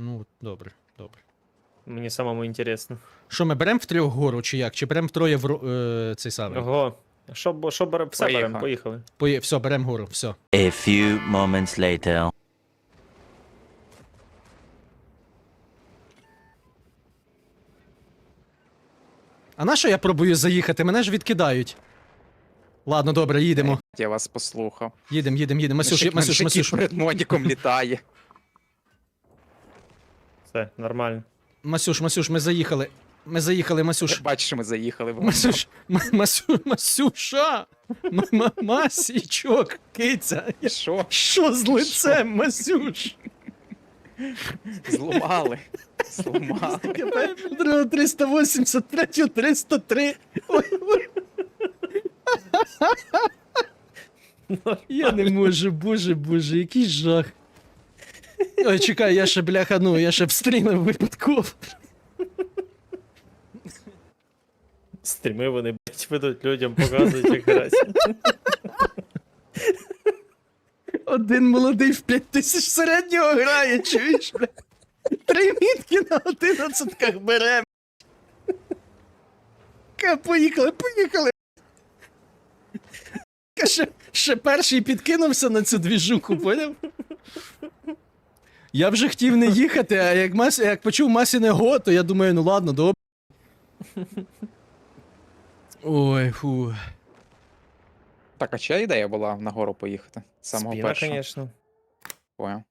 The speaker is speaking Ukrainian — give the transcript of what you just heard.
Ну, добре, добре. Мені самому інтересно. Що, ми беремо в трьох гору, чи як? Чи беремо втроє в ро- е, цей самий? Ого. Що, що беремо? Все Поїхали. беремо, поїхали. Пої... Все, беремо гору, все. A few moments later. А на що я пробую заїхати? Мене ж відкидають. Ладно, добре, їдемо. Я вас послухав. Їдемо, їдемо, їдемо. Масюш, Мужик- Масюш, мужик Масюш. перед літає. Все, нормально. Масюш, Масюш, ми заїхали. Ми заїхали, Масюш. Бачиш, ми заїхали. в Масюш, Масю, Масюша! М- м- Масічок, киця. Я- Що? Що з лицем, Масюш? Зламали. Зламали. Другого 383, 303. Ой, ой. Я не можу, боже, боже, який жах. Ой, чекай, я ще бляха, ну, я ще встрінув випадково. Стріми вони, блять, ведуть людям, показують, як грати. Один молодий в 5 тисяч середнього грає, чуєш? бля? Три мітки на одинадцятках берем. Ка, поїхали, поїхали. Ка, Ще, ще перший підкинувся на цю двіжуху, поняв? Я вже хотів не їхати, а як, Мас... як почув Масіне го, то я думаю, ну ладно, добре. Ой, фу. Так, а чия ідея була нагору поїхати? З Самого Спіна, першого. звісно. Понял.